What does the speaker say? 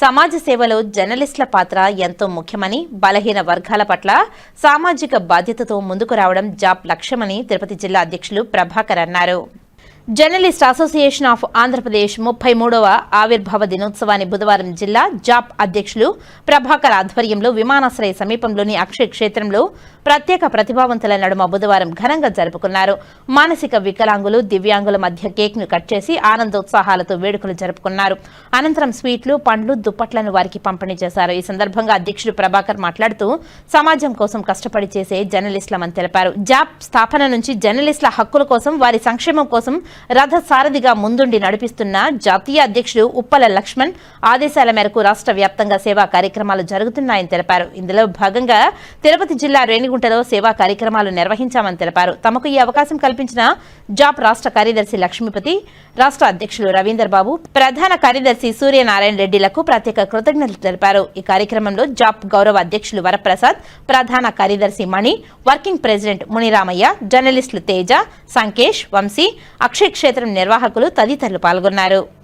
సమాజ సేవలో జర్నలిస్టుల పాత్ర ఎంతో ముఖ్యమని బలహీన వర్గాల పట్ల సామాజిక బాధ్యతతో ముందుకు రావడం జాబ్ లక్ష్యమని తిరుపతి జిల్లా అధ్యక్షులు ప్రభాకర్ అన్నారు. జర్నలిస్ట్ అసోసియేషన్ ఆఫ్ ఆంధ్రప్రదేశ్ ముప్పై మూడవ ఆవిర్భావ దినోత్సవాన్ని బుధవారం జిల్లా జాప్ అధ్యక్షులు ప్రభాకర్ ఆధ్వర్యంలో విమానాశ్రయ సమీపంలోని అక్షయ్ క్షేత్రంలో ప్రత్యేక ప్రతిభావంతుల నడుమ బుధవారం ఘనంగా జరుపుకున్నారు. మానసిక వికలాంగులు దివ్యాంగుల మధ్య కేక్ను కట్ చేసి ఆనందోత్సాహాలతో వేడుకలు జరుపుకున్నారు. అనంతరం స్వీట్లు పండ్లు దుప్పట్లను వారికి పంపిణీ చేశారు. ఈ సందర్భంగా అధ్యక్షుడు ప్రభాకర్ మాట్లాడుతూ సమాజం కోసం కష్టపడి చేసే జర్నలిస్టులమని తెలిపారు. జాబ్ స్థాపన నుంచి జర్నలిస్టుల హక్కుల కోసం వారి సంక్షేమం కోసం రథ సారథిగా ముందుండి నడిపిస్తున్న జాతీయ అధ్యక్షుడు ఉప్పల లక్ష్మణ్ ఆదేశాల మేరకు రాష్ట్ర వ్యాప్తంగా సేవా కార్యక్రమాలు జరుగుతున్నాయని తెలిపారు. ఇందులో భాగంగా తిరుపతి జిల్లా రేణిగుంటలో సేవా కార్యక్రమాలు నిర్వహించామని తెలిపారు. తమకు ఈ అవకాశం కల్పించిన జాబ్ రాష్ట్ర కార్యదర్శి లక్ష్మీపతి రాష్ట్ర అధ్యక్షులు రవీందర్ బాబు ప్రధాన కార్యదర్శి సూర్యనారాయణ రెడ్డిలకు ప్రత్యేక కృతజ్ఞతలు తెలిపారు. ఈ కార్యక్రమంలో జాబ్ గౌరవ అధ్యక్షులు వరప్రసాద్ ప్రధాన కార్యదర్శి మణి వర్కింగ్ ప్రెసిడెంట్ మునిరామయ్య జర్నలిస్టులు తేజ సంకేష్ వంశీ అక్షయ్ క్షేత్రం నిర్వాహకులు తదితరులు పాల్గొన్నారు.